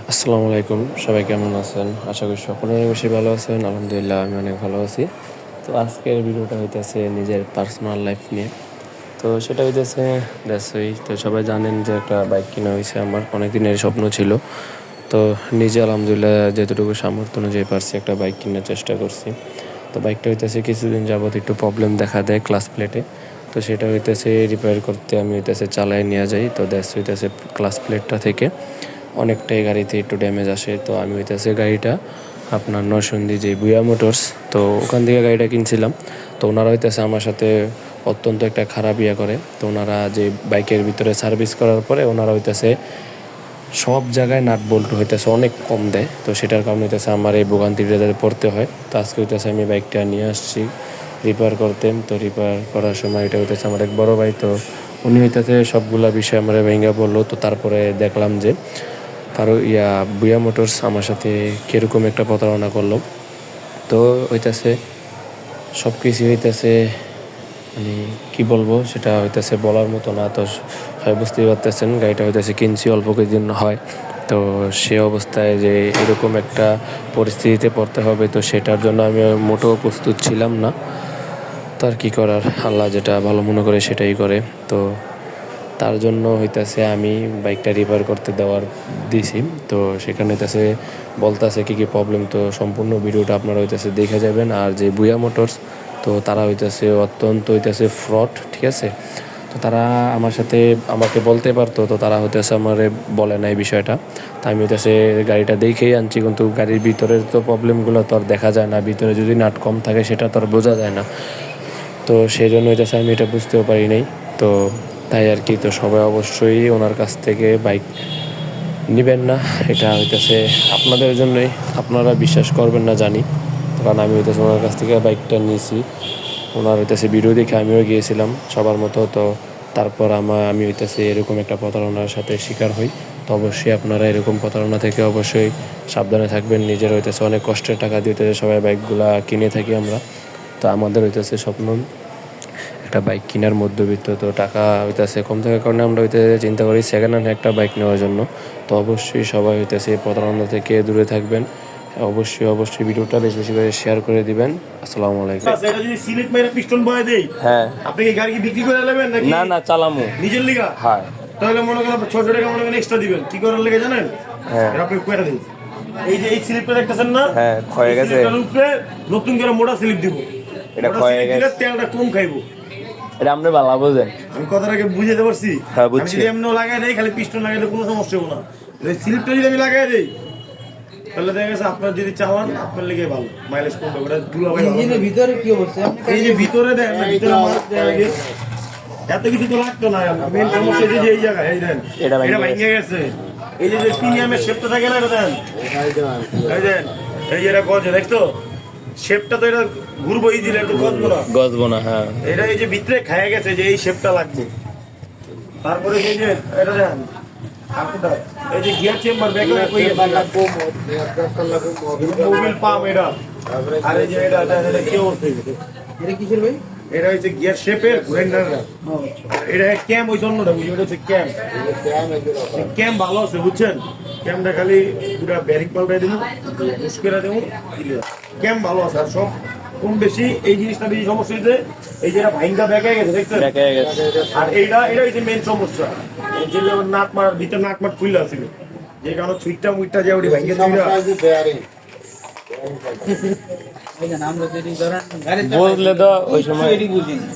আসসালামু আলাইকুম, সবাই কেমন আছেন? আশা করি সকলে অনেক বেশি ভালো আছেন। আলহামদুলিল্লাহ, আমি অনেক ভালো আছি। তো আজকের ভিডিওটা হইতেছে নিজের পার্সোনাল লাইফ নিয়ে। তো সেটা হইতেছে দ্যাটসই তো সবাই জানেন যে একটা বাইক কেনা হয়েছে আমার অনেক দিনের স্বপ্ন ছিল। তো নিজে আলহামদুলিল্লাহ যতটুকু সামর্থ্য অনুযায়ী পারছি একটা বাইক কেনার চেষ্টা করছি। তো বাইকটা হইতেছে কিছুদিন যাবত একটু প্রবলেম দেখা দেয় ক্লাস প্লেটে তো সেটা হইতেছে রিপেয়ার করতে আমি হইতেছে চালায় নিয়ে যাই। তো দ্যাটস হইতেছে ক্লাস প্লেটটা থেকে। অনেকটাই গাড়িতে একটু ড্যামেজ আসে, তো আমি হইতেছে গাড়িটা আপনার নরসিংদী যে বুয়া মোটরস, তো ওখান থেকে গাড়িটা কিনছিলাম। তো ওনারা হইতেছে আমার সাথে অত্যন্ত একটা খারাপ ইয়ে করে, তো ওনারা যে বাইকের ভিতরে সার্ভিস করার পরে ওনারা হইতেছে সব জায়গায় নাট বল্ট হইতেছে অনেক কম দেয়, তো সেটার কারণে হইতেছে আমার এই ভোগান্তিটা যাতে পড়তে হয়। তো আজকে হইতেছে আমি বাইকটা নিয়ে আসছি রিপেয়ার করতেন তো রিপেয়ার করার সময় এটা হইতেছে আমার এক বড় ভাই, তো উনি হইতেছে সবগুলা বিষয় আমার ভেঙে বলল তো তারপরে দেখলাম যে কারও ইয়া বুয়া মোটরস আমার সাথে কীরকম একটা প্রতারণা করল। তো হইতেছে সব কিছু হইতেছে মানে কি বলব, সেটা হইতেছে বলার মতো না। তো সবাই বুঝতেই পারতেছেন, গাড়িটা হইতেছে কিনছি, অল্প কিছুদিন হয়। তো সে অবস্থায় যে এরকম একটা পরিস্থিতিতে পড়তে হবে, তো সেটার জন্য আমি মোটেও প্রস্তুত ছিলাম না। তার কি করার? আল্লাহ যেটা ভালো মনে করে সেটাই করে। তো তার জন্য হইতাছে আমি বাইকটা রিপেয়ার করতে দেওয়ার দিছি। তো সেখানে হইতাছে বলতাছে কি কি প্রবলেম তো সম্পূর্ণ ভিডিওটা আপনারা হইতাছে দেখে যাবেন। আর যে বুয়া মোটরস তো তারা হইতাছে অত্যন্ত হইতাছে ফ্রড ঠিক আছে? তো তারা আমার সাথে আমাকে বলতে পারতো, তো তারা হইতেছে আমারে বলে না এই বিষয়টা। তা আমি হইতেছে গাড়িটা দেখেই আনছি, কিন্তু গাড়ির ভিতরের তো প্রবলেমগুলো তো আর দেখা যায় না। ভিতরে যদি নাট কম থাকে, সেটা তো আর বোঝা যায় না। তো সেই জন্য হইতেছে আমি এটা বুঝতেও পারি নাই। তো তাই আর কি, তো সবাই অবশ্যই ওনার কাছ থেকে বাইক নেবেন না। এটা হইতেছে আপনাদের জন্যই, আপনারা বিশ্বাস করবেন না জানি, কারণ আমি হইতেছে ওনার কাছ থেকে বাইকটা নিয়েছি। ওনার হইতেছে ভিডিও দেখে আমিও গিয়েছিলাম সবার মতো, তো তারপর আমার আমি হইতেছে এরকম একটা প্রতারণার সাথে শিকার হই। তো অবশ্যই আপনারা এরকম প্রতারণা থেকে অবশ্যই সাবধানে থাকবেন, নিজের হইতেছে অনেক কষ্টের টাকা দিয়ে সবাই বাইকগুলা কিনে থাকি আমরা। তো আমাদের হইতেছে স্বপ্ন একটা বাইক কেনার মধ্যবিত্ত তো টাকা হইতেছে কম থাকার কারণে আমরা হইতেছে চিন্তা করি সেকেন্ড হ্যান্ড একটা বাইক নেওয়ার জন্য। তো অবশ্যই সবাই হইতেছে প্রতারণা থেকে দূরে থাকবেন। অবশ্যই অবশ্যই ভিডিওটা বেশি বেশি করে শেয়ার করে দিবেন। আসসালামু আলাইকুম। আচ্ছা, এটা যদি সিলেট মেরে পিস্টন বয়ে দেই হ্যাঁ। আপনি কি গাড়ি কি বিক্রি করে নেবেন নাকি? না না চালামু। নিজের লিগা? হ্যাঁ। তাহলে মনে করেন আপনি ছশো টাকা মনে করেন এক্সট্রা দিবেন। কি করার লেগে জানেন? হ্যাঁ। আপনি কয়টা দিন। এই যে এই স্লিপটা দেখতেছেন না? হ্যাঁ, ক্ষয়ে গেছে। নতুন করে মোটা স্লিপ দিব। এটা ক্ষয়ে গেছে। তেলটা কম খাইবো। এটা আপনি ভালো বোঝেন। আমি কথাটাকে বুঝাতে পারছি। হ্যাঁ, আমি বুঝছি। যদি এমনি লাগাই দেই খালি পিস্টন লাগাইলে কোনো সমস্যা হবে না। এই স্লিপটা যদি আমি লাগাই দেই তাহলে দেখা গেছে আপনার যদি চালান আপনার লেগে ভালো। মাইলেজ কমবে ওটা ধুলা ভাই ইঞ্জিনের ভিতরে কি অবস্থা? এই যে ভিতরে দেখেন না, ভিতরে মাছ দেয়া লাগে। এত কিছু তো লাগতো না মেন সমস্যা যে এই জায়গায় এই দেন। এটা ভেঙে গেছে। এই যে যে প্রিমিয়ামের শেপটা থাকে না এটা দেন। এই দেন। এই যে এটা গজ দেখছ? শেপটা তো এটা ঘুরবো এই দিলে একটু গজবো না গজবো না হ্যাঁ। এটা এই যে ভিতরে খায় গেছে যে এই শেপটা লাগবে। তারপরে এই যে এটা দেখেন এই যে গিয়ার চেম্বার ব্যাকে মোবিল পাম্প এটা। আর এই যে এটা এটা এটা কি অবস্থা? এটা কিসের ভাই? এটা হচ্ছে গিয়ার শেপের এটা ক্যাম ওই জন্যটা বুঝি ওটা হচ্ছে ক্যাম ক্যাম ভালো আছে বুঝছেন? ক্যামটা খালি পুরো ব্যারিং পাল্টাই দেবো মুশকিলা দেবো ক্যাম ভালো আছে আর সব কম বেশি এই জিনিসটা বেশি সমস্যা হয়েছে এই যে ভাইনটা ব্যাকে গেছে দেখছেন। আর এইটা এটা হচ্ছে মেন সমস্যা। এই নাক মার ভিতরে নাক মার খুললে আছিল যে কারণে ছুইটা মুইটা যে ওটি বুঝলে তো ওই সময়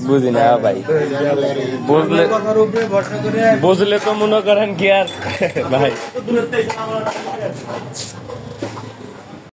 বুঝি না। ভাই বুঝলে বুঝলে তো মনে করেন কি আর, ভাই